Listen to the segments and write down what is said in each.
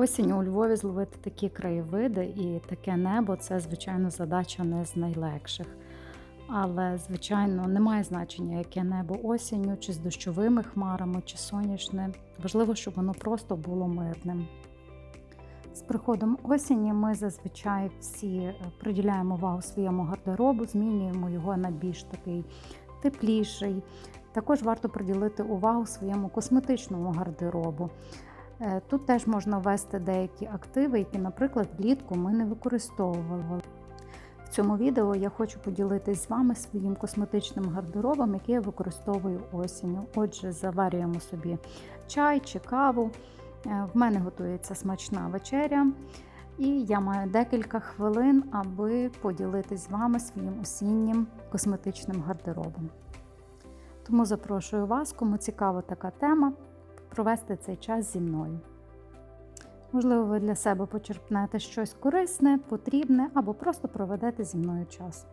Осінь у Львові зловити такі краєвиди і таке небо це, звичайно, задача не з найлегших. Але, звичайно, немає значення, яке небо осінню, чи з дощовими хмарами, чи сонячне. Важливо, щоб воно просто було мирним. З приходом осені ми зазвичай всі е, приділяємо увагу своєму гардеробу, змінюємо його на більш такий тепліший. Також варто приділити увагу своєму косметичному гардеробу. Е, Тут теж можна ввести деякі активи, які, наприклад, влітку ми не використовували. В цьому відео я хочу поділитись з вами своїм косметичним гардеробом, який я використовую осінню. Отже, заварюємо собі чай чи каву. Е, В мене готується смачна вечеря, і я маю декілька хвилин, аби поділитись з вами своїм осіннім косметичним гардеробом. Тому запрошую вас, кому цікава така тема, провести цей час зі мною. Можливо, ви для себе почерпнете щось корисне, потрібне або просто проведете зі мною час.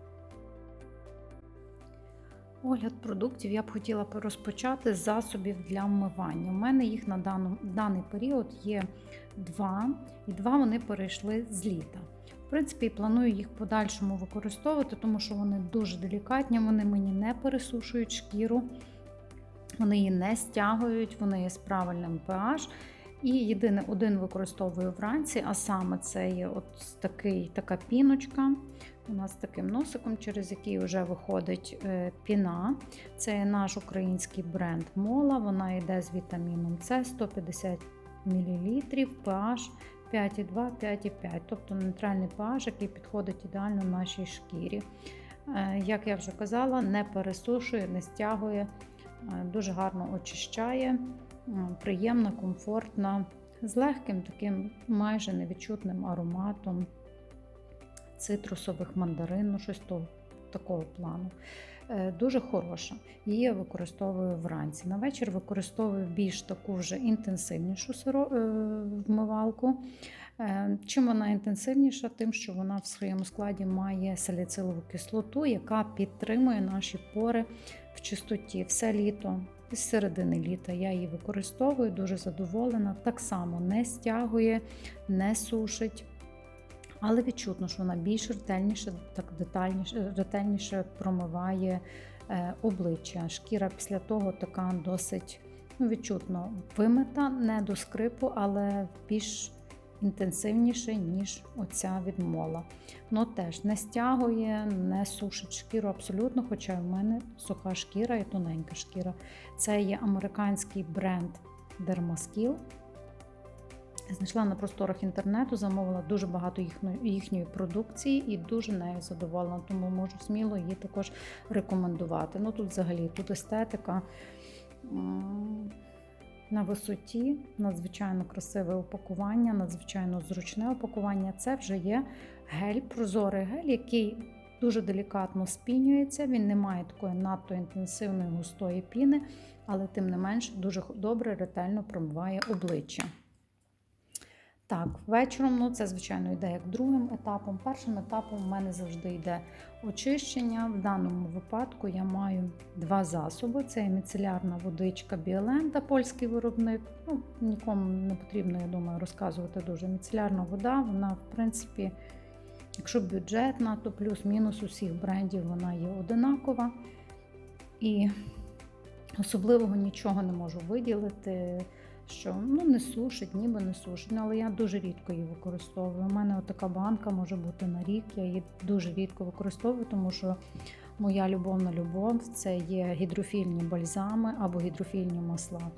Огляд продуктів я б хотіла розпочати з засобів для вмивання. У мене їх на даний період є два, і два вони перейшли з літа. В принципі, планую їх подальшому використовувати, тому що вони дуже делікатні, вони мені не пересушують шкіру, вони її не стягують, вони є з правильним pH. І єдине один використовую вранці, а саме це є от такий, така піночка. У нас таким носиком, через який вже виходить е, піна. Це наш український бренд Мола. Вона йде з вітаміном С 150 мл, pH 5,2, 5,5, тобто нейтральний pH, який підходить ідеально нашій шкірі. Е, Як я вже казала, не пересушує, не стягує, дуже гарно очищає, приємна, комфортна, з легким таким майже невідчутним ароматом цитрусових мандарин, ну щось того, такого плану. Е, Дуже хороша. Її я використовую вранці. На вечір використовую більш таку вже інтенсивнішу е, вмивалку. Е, Чим вона інтенсивніша? Тим, що вона в своєму складі має саліцилову кислоту, яка підтримує наші пори в чистоті. Все літо, з середини літа я її використовую, дуже задоволена. Так само не стягує, не сушить. Але відчутно, що вона більш ретельніше, так детальніше, ретельніше промиває е, обличчя. Шкіра після того така досить ну, відчутно вимита, не до скрипу, але більш інтенсивніше, ніж оця відмола. Ну теж не стягує, не сушить шкіру абсолютно, хоча в мене суха шкіра і тоненька шкіра. Це є американський бренд Dermaskill. Знайшла на просторах інтернету, замовила дуже багато їхньої, їхньої продукції і дуже нею задоволена, тому можу сміло її також рекомендувати. Ну тут взагалі тут естетика на висоті, надзвичайно красиве упакування, надзвичайно зручне упакування. Це вже є гель, прозорий гель, який дуже делікатно спінюється. Він не має такої надто інтенсивної густої піни, але тим не менше дуже добре, ретельно промиває обличчя. Так, вечором, ну це, звичайно, йде як другим етапом. Першим етапом у мене завжди йде очищення. В даному випадку я маю два засоби: це міцелярна водичка Біоленда, польський виробник. Ну, Нікому не потрібно, я думаю, розказувати дуже. Міцелярна вода, вона, в принципі, якщо бюджетна, то плюс-мінус усіх брендів вона є одинакова. І особливого нічого не можу виділити що ну не сушить, ніби не сушить. Ну, але я дуже рідко її використовую. У мене така банка може бути на рік. Я її дуже рідко використовую, тому що моя любовна любов це є гідрофільні бальзами або гідрофільні масла.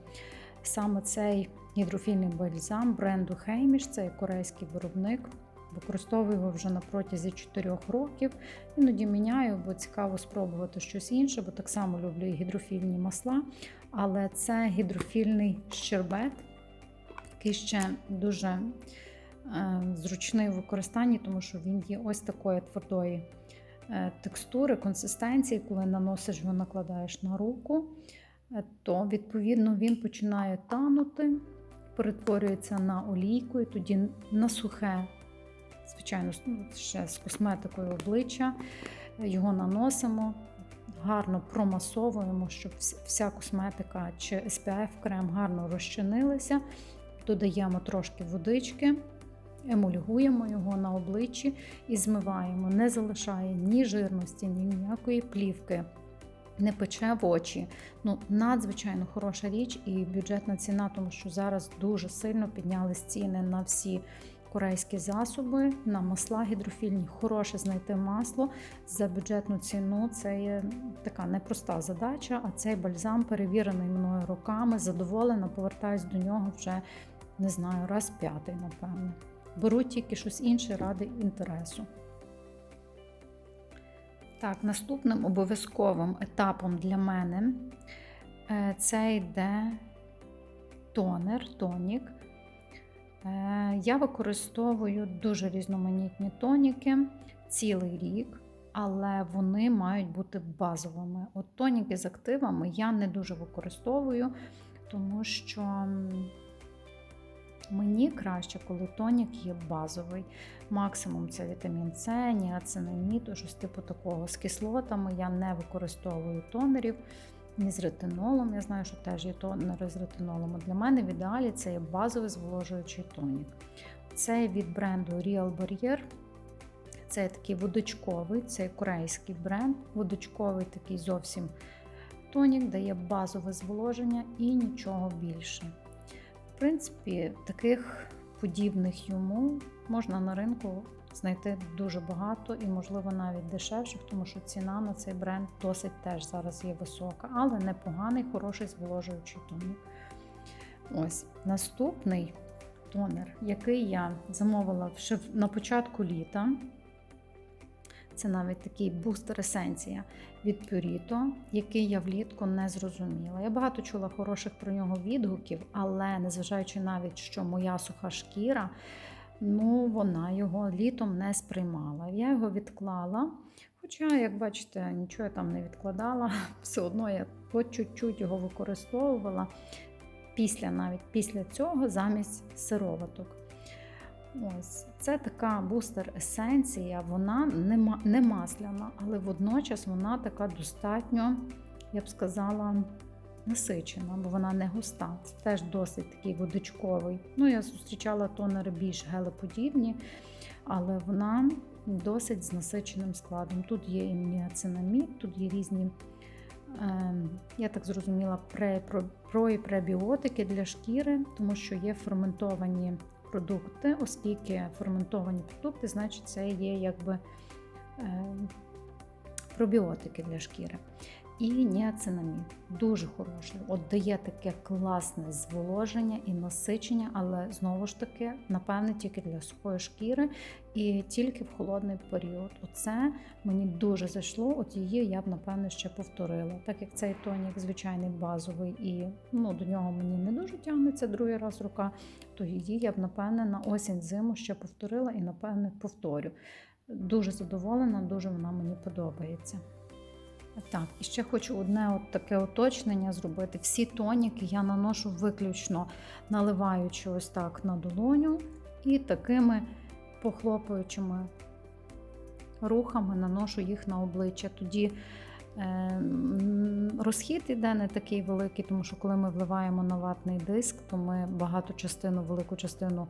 Саме цей гідрофільний бальзам бренду Хейміш, це корейський виробник. Використовую його вже на протязі 4 років. Іноді міняю, бо цікаво спробувати щось інше, бо так само люблю і гідрофільні масла. Але це гідрофільний щербет, який ще дуже е, зручний в використанні, тому що він є ось такої твердої е, текстури, консистенції, коли наносиш його, накладаєш на руку, е, то відповідно він починає танути, перетворюється на олійку і тоді на сухе звичайно, ще з косметикою обличчя. Його наносимо, гарно промасовуємо, щоб вся косметика чи SPF крем гарно розчинилися. додаємо трошки водички, емульгуємо його на обличчі і змиваємо. Не залишає ні жирності, ні ніякої плівки. Не пече в очі. Ну, надзвичайно хороша річ і бюджетна ціна, тому що зараз дуже сильно піднялись ціни на всі корейські засоби, на масла гідрофільні. Хороше знайти масло за бюджетну ціну. Це є така непроста задача. А цей бальзам перевірений мною роками. Задоволена, повертаюсь до нього вже не знаю, раз п'ятий, напевно. Беру тільки щось інше ради інтересу. Так, наступним обов'язковим етапом для мене е, це йде тонер, тонік. Е, Я використовую дуже різноманітні тоніки цілий рік, але вони мають бути базовими. От тоніки з активами я не дуже використовую, тому що мені краще, коли тонік є базовий. Максимум це вітамін С, ніацинамід, щось типу такого. З кислотами я не використовую тонерів. Ні з ретинолом, я знаю, що теж є тонери з ретинолом. Для мене в ідеалі це є базовий зволожуючий тонік. Це від бренду Real Barrier. Це такий водочковий, це корейський бренд. Водочковий такий зовсім тонік, дає базове зволоження і нічого більше. В принципі, таких подібних йому можна на ринку знайти дуже багато і, можливо, навіть дешевших, тому що ціна на цей бренд досить теж зараз є висока, але непоганий, хороший зволожуючий тонік. Ось наступний тонер, який я замовила ще на початку літа. Це навіть такий бустер есенція від Purito, який я влітку не зрозуміла. Я багато чула хороших про нього відгуків, але незважаючи навіть, що моя суха шкіра, ну вона його літом не сприймала. Я його відклала. Хоча, як бачите, нічого я там не відкладала, все одно я по чуть-чуть його використовувала після навіть після цього замість сироваток. Ось це така бустер есенція, вона не масляна, але водночас вона така достатньо, я б сказала, насичена, бо вона не густа. Це теж досить такий водичковий. Ну, я зустрічала тонери більш гелеподібні, але вона досить з насиченим складом. Тут є і ніацинамід, тут є різні. е, Я так зрозуміла, пре, про, про і пребіотики для шкіри, тому що є ферментовані продукти, оскільки ферментовані продукти, значить, це є якби е, пробіотики для шкіри. І ніацинамід дуже хороший. От дає таке класне зволоження і насичення, але знову ж таки, напевне, тільки для сухої шкіри і тільки в холодний період. Оце мені дуже зайшло. От її я б напевне ще повторила. Так як цей тонік звичайний базовий, і ну, до нього мені не дуже тягнеться другий раз рука, то її я б напевне на осінь зиму ще повторила і напевне повторю. Дуже задоволена, дуже вона мені подобається. Так, і ще хочу одне от таке уточнення зробити. Всі тоніки я наношу виключно наливаючи ось так на долоню і такими похлопуючими рухами наношу їх на обличчя. Тоді е, розхід іде не такий великий, тому що коли ми вливаємо на ватний диск, то ми багато частину, велику частину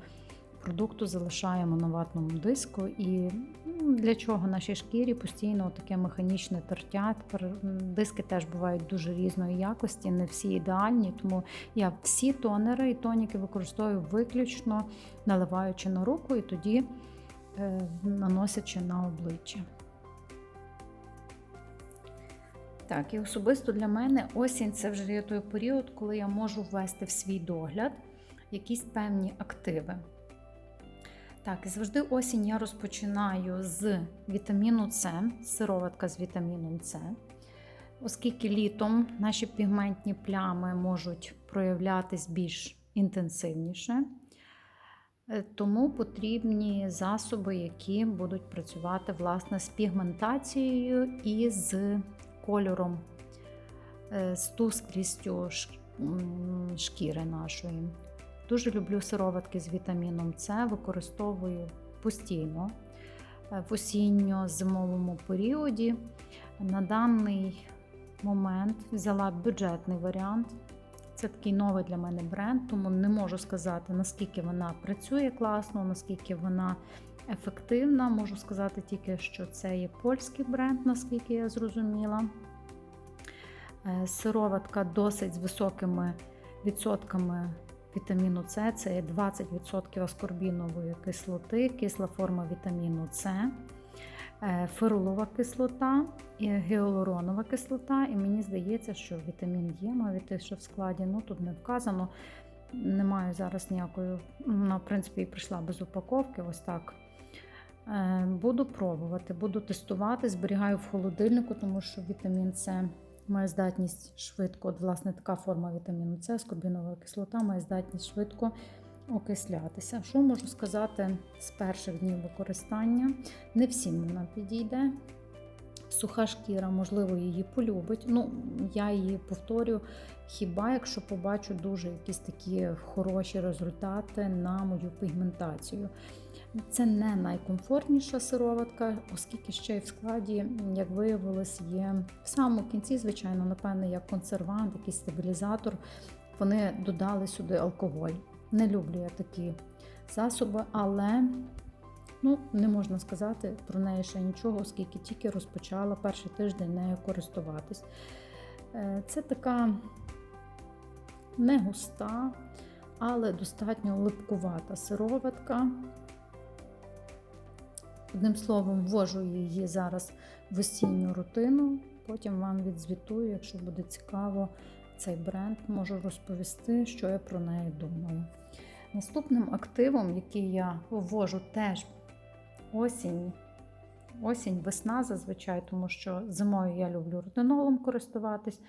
продукту залишаємо на ватному диску. І для чого нашій шкірі постійно таке механічне тертя. Тепер диски теж бувають дуже різної якості, не всі ідеальні. Тому я всі тонери і тоніки використовую виключно наливаючи на руку і тоді е, наносячи на обличчя. Так, і особисто для мене осінь це вже є той період, коли я можу ввести в свій догляд якісь певні активи. Так, і завжди осінь я розпочинаю з вітаміну С, сироватка з вітаміном С, оскільки літом наші пігментні плями можуть проявлятись більш інтенсивніше. Е, Тому потрібні засоби, які будуть працювати власне з пігментацією і з кольором, е, з тусклістю шкіри нашої. Дуже люблю сироватки з вітаміном С, використовую постійно е, в осінньо-зимовому періоді. На даний момент взяла бюджетний варіант. Це такий новий для мене бренд, тому не можу сказати, наскільки вона працює класно, наскільки вона ефективна. Можу сказати тільки, що це є польський бренд, наскільки я зрозуміла. Е, Сироватка досить з високими відсотками вітаміну С. Це є 20% аскорбінової кислоти, кисла форма вітаміну С, е, ферулова кислота, гіалуронова кислота. І мені здається, що вітамін Є має те, що в складі. Ну тут не вказано. Немає зараз ніякої. Вона, в принципі, і прийшла без упаковки. Ось так. Е, Буду пробувати, буду тестувати, зберігаю в холодильнику, тому що вітамін С має здатність швидко, от, власне, така форма вітаміну С, скорбінова кислота, має здатність швидко окислятися. Що можу сказати з перших днів використання? Не всім вона підійде. Суха шкіра, можливо, її полюбить. Ну, я її повторю, хіба якщо побачу дуже якісь такі хороші результати на мою пігментацію. Це не найкомфортніша сироватка, оскільки ще й в складі, як виявилось, є в самому кінці, звичайно, напевне, як консервант, якийсь стабілізатор. Вони додали сюди алкоголь. Не люблю я такі засоби, але ну, не можна сказати про неї ще нічого, оскільки тільки розпочала перший тиждень нею користуватись. Е, Це така не густа, але достатньо липкувата сироватка. Одним словом, ввожу її зараз в осінню рутину. Потім вам відзвітую, якщо буде цікаво цей бренд, можу розповісти, що я про неї думаю. Наступним активом, який я ввожу теж осінь, осінь, весна зазвичай, тому що зимою я люблю ретинолом користуватись.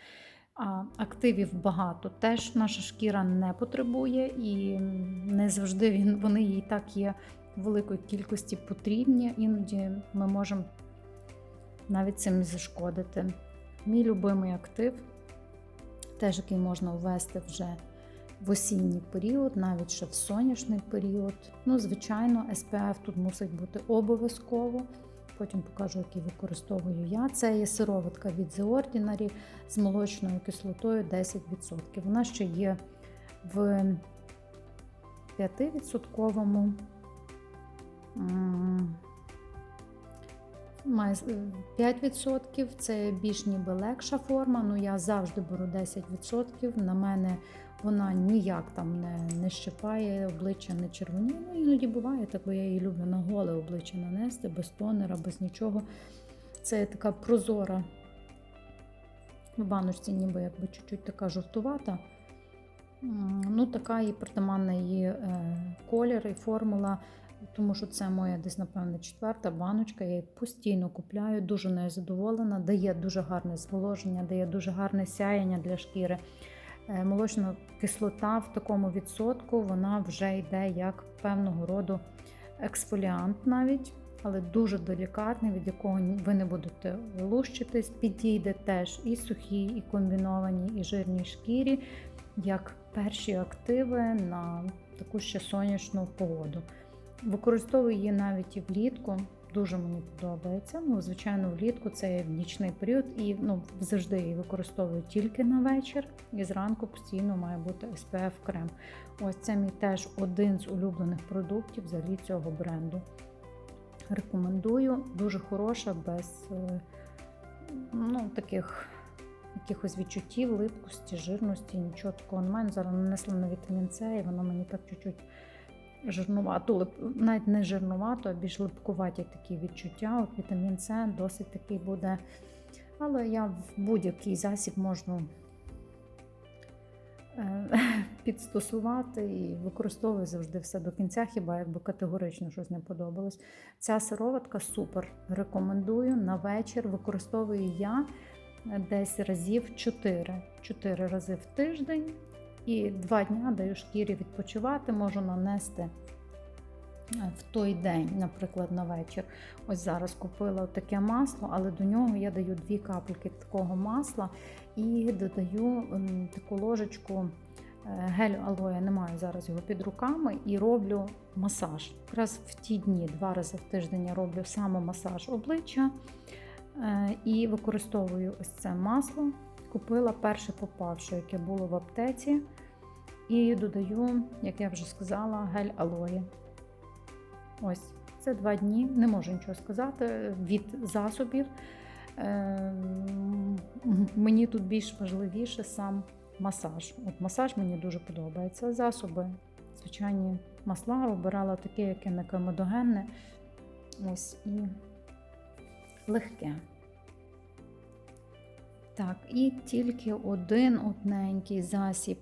Активів багато теж наша шкіра не потребує, і не завжди він, вони їй так є великої кількості потрібні. Іноді ми можемо навіть цим зашкодити. Мій любимий актив, теж який можна ввести вже в осінній період, навіть ще в сонячний період. Ну, звичайно, SPF тут мусить бути обов'язково. Потім покажу, який використовую я. Це є сироватка від The Ordinary з молочною кислотою 10%. Вона ще є в 5% Має 5%, це більш ніби легша форма, ну я завжди беру 10%. На мене вона ніяк там не не щипає, обличчя не червоніє. Ну, іноді буває, так бо я її люблю на голе обличчя нанести, без тонера, без нічого. Це така прозора в баночці, ніби якби чуть-чуть така жовтувата. Ну, Така і притаманна її е, колір і формула тому що це моя десь, напевне, четверта баночка. Я її постійно купляю, дуже нею задоволена, дає дуже гарне зволоження, дає дуже гарне сяєння для шкіри. Е, молочна кислота в такому відсотку вона вже йде як певного роду ексфоліант навіть, але дуже делікатний, від якого ви не будете лущитись. Підійде теж і сухій, і комбінованій, і жирній шкірі, як перші активи на таку ще сонячну погоду. Використовую її навіть і влітку. Дуже мені подобається. Ну, звичайно, влітку це нічний період, і ну, завжди її використовую тільки на вечір. І зранку постійно має бути SPF крем. Ось це мій теж один з улюблених продуктів взагалі цього бренду. Рекомендую, дуже хороша, без е, ну, таких якихось відчуттів, липкості, жирності, нічого такого немає. Зараз нанесла на вітамін С, і воно мені так чуть-чуть жирнувато, навіть не жирнувато, а більш липкуваті такі відчуття. От Вітамін С досить такий буде. Але я в будь-який засіб можу е, підстосувати і використовую завжди все до кінця, хіба якби категорично щось не подобалось. Ця сироватка супер. Рекомендую на вечір. Використовую я десь разів 4. 4 рази в тиждень. І два дня даю шкірі відпочивати, можу нанести е, в той день, наприклад, на вечір. Ось зараз купила таке масло, але до нього я даю дві капельки такого масла і додаю таку ложечку е, гелю алоє, не маю зараз його під руками, і роблю масаж. Якраз в ті дні, два рази в тиждень я роблю саме масаж обличчя е, і використовую ось це масло Купила перше попавше, яке було в аптеці. І додаю, як я вже сказала, гель алої. Ось, це два дні, не можу нічого сказати від засобів. Ем, Мені тут більш важливіше сам масаж. От масаж мені дуже подобається. Засоби, звичайні масла, обирала таке, яке не комедогенне. Ось і легке. Так, і тільки один одненький засіб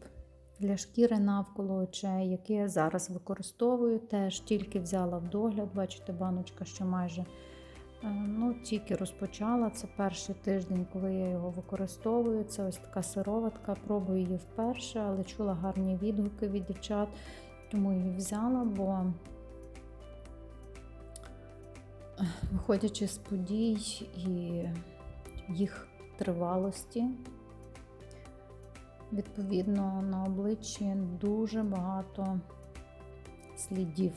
для шкіри навколо очей, який я зараз використовую, теж тільки взяла в догляд. Бачите, баночка, що майже е, ну, тільки розпочала. Це перший тиждень, коли я його використовую. Це ось така сироватка. Пробую її вперше, але чула гарні відгуки від дівчат, тому її взяла, бо е, виходячи з подій і їх тривалості. Відповідно, на обличчі дуже багато слідів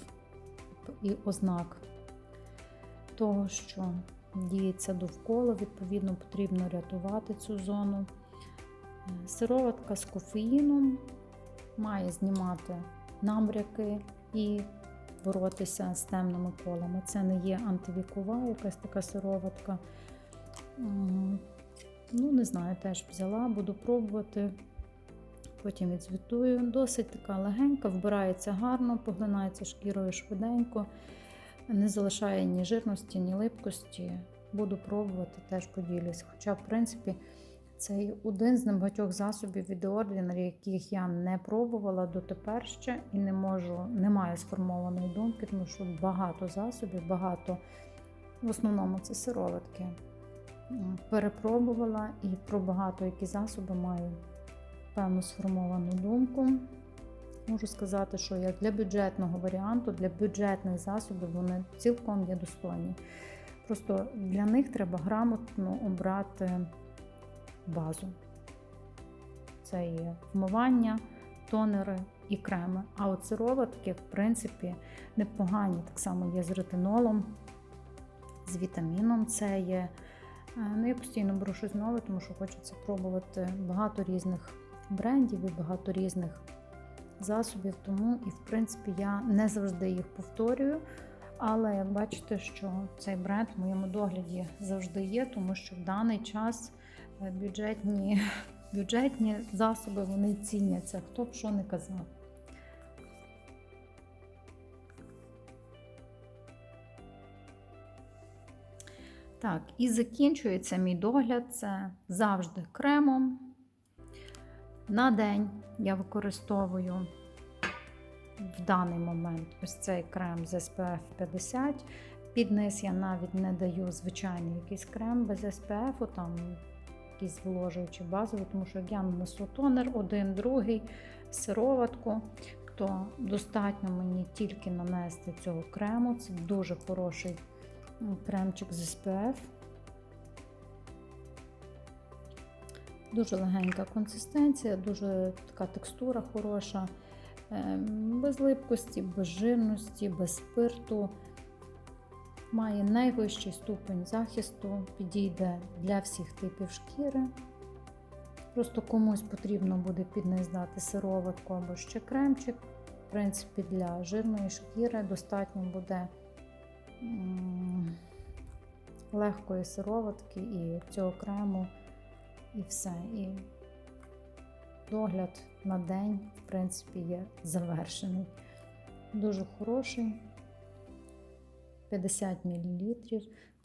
і ознак того, що діється довкола, відповідно, потрібно рятувати цю зону. Сироватка з кофеїном має знімати намряки і боротися з темними колами. Це не є антивікова, якась така сироватка. Ну, не знаю, теж взяла, буду пробувати. Потім відзвітую. Досить така легенька, вбирається гарно, поглинається шкірою швиденько, не залишає ні жирності, ні липкості. Буду пробувати, теж поділюсь. Хоча, в принципі, це один з небагатьох засобів від Ordinary, яких я не пробувала дотепер ще і не можу, не маю сформованої думки, тому що багато засобів, багато, в основному це сироватки. Перепробувала і про багато які засоби маю певну сформовану думку. Можу сказати, що як для бюджетного варіанту, для бюджетних засобів вони цілком є достойні. Просто для них треба грамотно обрати базу. Це є вмивання, тонери і креми. А от сироватки, в принципі, непогані. Так само є з ретинолом, з вітаміном. Це є. Ну, Я постійно беру щось нове, тому що хочеться пробувати багато різних брендів і багато різних засобів. Тому, і, в принципі, я не завжди їх повторюю. Але як бачите, що цей бренд в моєму догляді завжди є, тому що в даний час е, бюджетні, бюджетні засоби вони ціняться, хто б що не казав. Так, і закінчується мій догляд це завжди кремом. На день я використовую в даний момент ось цей крем з SPF 50. Під низ я навіть не даю звичайний якийсь крем без SPF, там якийсь зволожуючий базовий, тому що як я нанесу тонер, один, другий, сироватку, то достатньо мені тільки нанести цього крему. Це дуже хороший кремчик з SPF. Дуже легенька консистенція, дуже така текстура хороша, без липкості, без жирності, без спирту. Має найвищий ступень захисту, підійде для всіх типів шкіри. Просто комусь потрібно буде під сироватку або ще кремчик. В принципі, для жирної шкіри достатньо буде легкої сироватки і цього крему, і все. І догляд на день, в принципі, є завершений. Дуже хороший. 50 мл.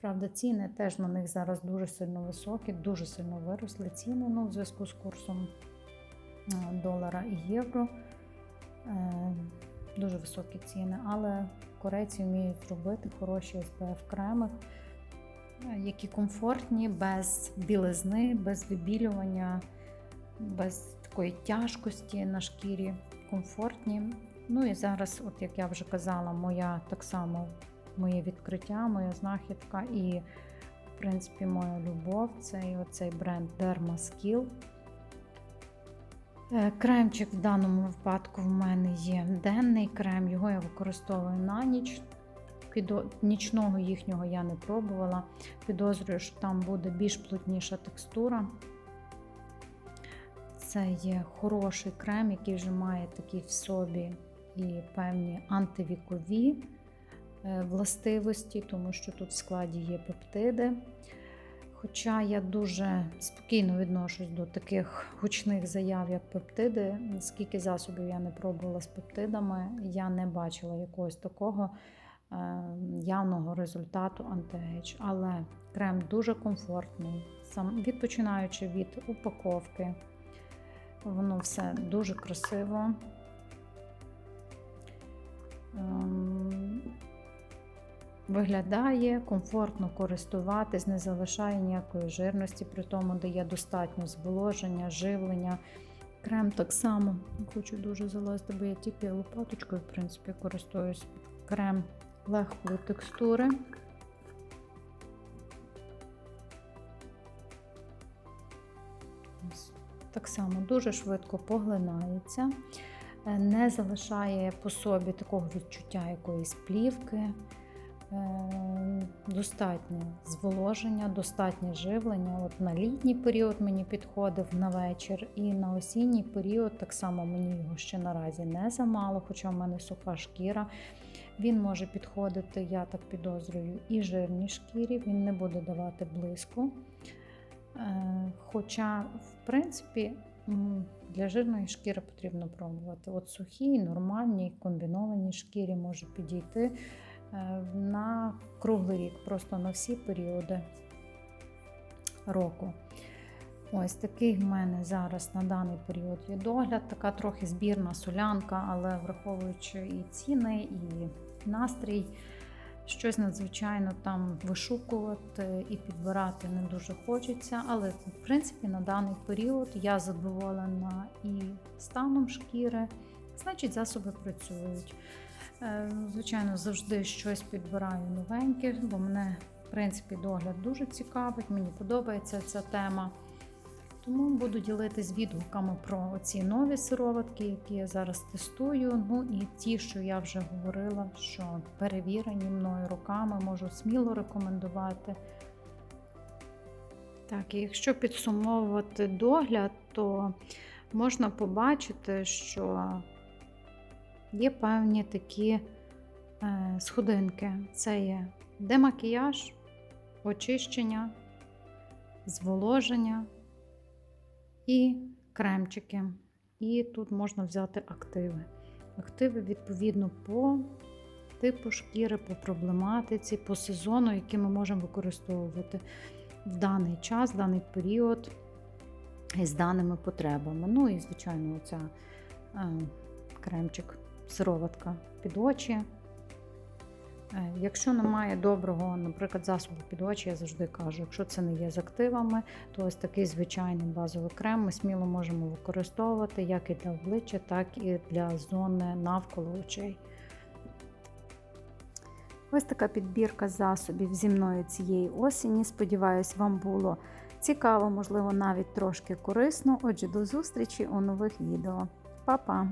Правда, ціни теж на них зараз дуже сильно високі, дуже сильно виросли ціни ну, в зв'язку з курсом долара і євро. Е, дуже високі ціни, але корейці вміють робити хороші SPF креми, які комфортні, без білизни, без вибілювання, без такої тяжкості на шкірі, комфортні. Ну і зараз, от як я вже казала, моя так само моє відкриття, моя знахідка і, в принципі, моя любов це оцей бренд Dermaskill. Е, кремчик в даному випадку в мене є денний крем, його я використовую на ніч. Нічного їхнього я не пробувала. Підозрюю, що там буде більш плотніша текстура. Це є хороший крем, який вже має такі в собі і певні антивікові е, властивості, тому що тут в складі є пептиди. Хоча я дуже спокійно відношусь до таких гучних заяв, як пептиди, скільки засобів я не пробувала з пептидами, я не бачила якогось такого явного результату антиейдж. Але крем дуже комфортний, сам відпочинаючи від упаковки, воно все дуже красиво. Ем, Виглядає комфортно користуватись, не залишає ніякої жирності, при тому дає достатньо зволоження, живлення. Крем так само хочу дуже залазити, бо я тільки лопаточкою, в принципі, користуюсь. Крем легкої текстури. Так само дуже швидко поглинається, е, не залишає по собі такого відчуття якоїсь плівки. Е, Достатнє зволоження, достатнє живлення. От на літній період мені підходив на вечір, і на осінній період так само мені його ще наразі не замало, хоча в мене суха шкіра. Він може підходити, я так підозрюю, і жирній шкірі, він не буде давати блиску. Е, Хоча, в принципі, для жирної шкіри потрібно пробувати. От сухій, нормальній, комбінованій шкірі може підійти е, на круглий рік, просто на всі періоди року. Ось такий в мене зараз на даний період є догляд, така трохи збірна солянка, але враховуючи і ціни, і настрій, щось надзвичайно там вишукувати і підбирати не дуже хочеться. Але, в принципі, на даний період я задоволена і станом шкіри, значить, засоби працюють. Е, Звичайно, завжди щось підбираю новеньке, бо мене, в принципі, догляд дуже цікавить, мені подобається ця тема. Тому буду ділитись відгуками про ці нові сироватки, які я зараз тестую. Ну і ті, що я вже говорила, що перевірені мною руками, можу сміло рекомендувати. Так, і якщо підсумовувати догляд, то можна побачити, що є певні такі е, сходинки. Це є демакіяж, очищення, зволоження і кремчики. І тут можна взяти активи. Активи, відповідно, по типу шкіри, по проблематиці, по сезону, які ми можемо використовувати в даний час, в даний період з даними потребами. Ну і, звичайно, оця е, кремчик, сироватка під очі. Е, Якщо немає доброго, наприклад, засобу під очі, я завжди кажу, якщо це не є з активами, то ось такий звичайний базовий крем ми сміло можемо використовувати як і для обличчя, так і для зони навколо очей. Ось така підбірка засобів зі мною цієї осені. Сподіваюсь, вам було цікаво, можливо, навіть трошки корисно. Отже, до зустрічі у нових відео. Па-па!